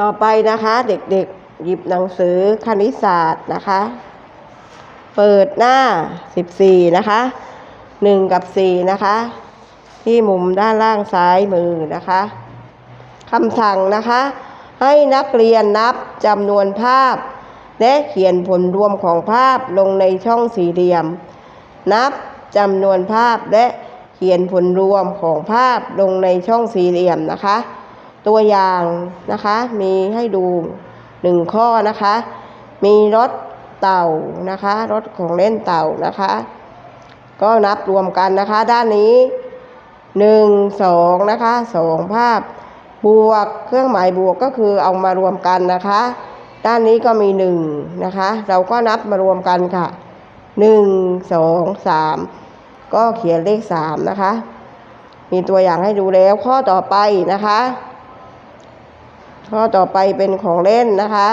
ต่อไปนะคะเด็กๆหยิบหนังสือคณิตศาสตร์นะคะ เปิดหน้า 14 นะคะ 1 กับ 4 นะคะ ที่มุมด้านล่างซ้ายมือนะคะคำสั่งนะคะ ให้นักเรียนนับจำนวนภาพ และเขียนผลรวมของภาพลงในช่องสี่เหลี่ยม นับจำนวนภาพและเขียนผลรวมของภาพลงในช่องสี่เหลี่ยมนะคะ ตัวอย่างนะคะ มีให้ดูหนึ่งข้อนะคะ มีรถเต่านะคะ รถของเล่นเต่านะคะ ก็นับรวมกันนะคะ ด้านนี้หนึ่งสองนะคะสองภาพ บวกเครื่องหมายบวกก็คือเอามารวมกันนะคะ ด้านนี้ก็มีหนึ่งนะคะ เราก็นับมารวมกันค่ะหนึ่งสองสามก็เขียนเลขสามนะคะ มีตัวอย่างให้ดูแล้วข้อต่อไปนะคะ ข้อต่อไปเป็นของเล่นนะคะ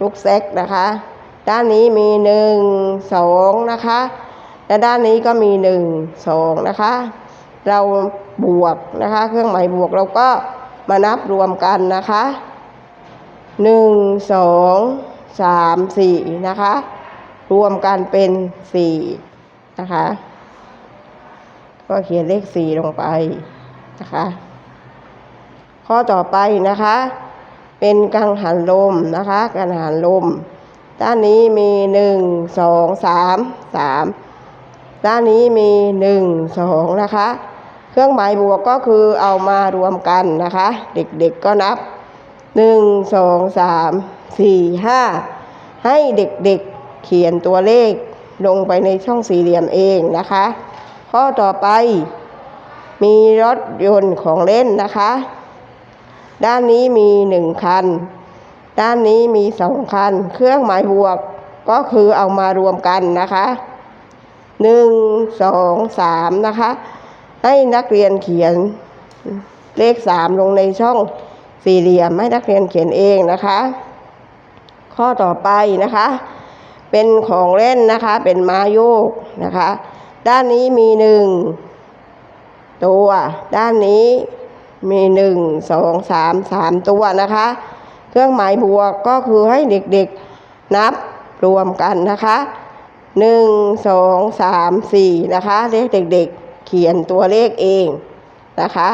ลูกแซกนะคะ ด้านนี้มีหนึ่งสองนะคะ และด้านนี้ก็มีหนึ่งสองนะคะ เราบวกนะคะ เครื่องหมายบวกเราก็มานับรวมกันนะคะหนึ่งสองสามสี่นะคะ รวมกันเป็นสี่นะคะ ก็เขียนเลขสี่ลงไปนะคะ ข้อต่อไปนะคะ เป็นกังหันลมนะคะ กังหันลม ด้านนี้มีหนึ่งสองสามสามด้านนี้มีหนึ่งสองนะคะ เครื่องหมายบวกก็คือเอามารวมกันนะคะ เด็กๆก็นับหนึ่งสองสามสี่ห้าให้เด็กๆเขียนตัวเลขลงไปในช่องสี่เหลี่ยมเองนะคะ ข้อต่อไปมีรถยนต์ของเล่นนะคะ ด้านนี้มีหนึ่งคัน ด้านนี้มีสองคัน เครื่องหมายบวกก็คือเอามารวมกันนะคะหนึ่งสองสามนะคะ ให้นักเรียนเขียนเลขสามลงในช่องสี่เหลี่ยมให้นักเรียนเขียนเองนะคะ ข้อต่อไปนะคะ เป็นของเล่นนะคะ เป็นม้าโยกนะคะ ด้านนี้มีหนึ่งตัว ด้านนี้ มีหนึ่งสองสามสามตัวนะคะ เครื่องหมายบวกก็คือให้เด็กๆนับรวมกันนะคะหนึ่งสองสามสี่นะคะเลขเด็กๆ เขียนตัวเลขเองนะคะ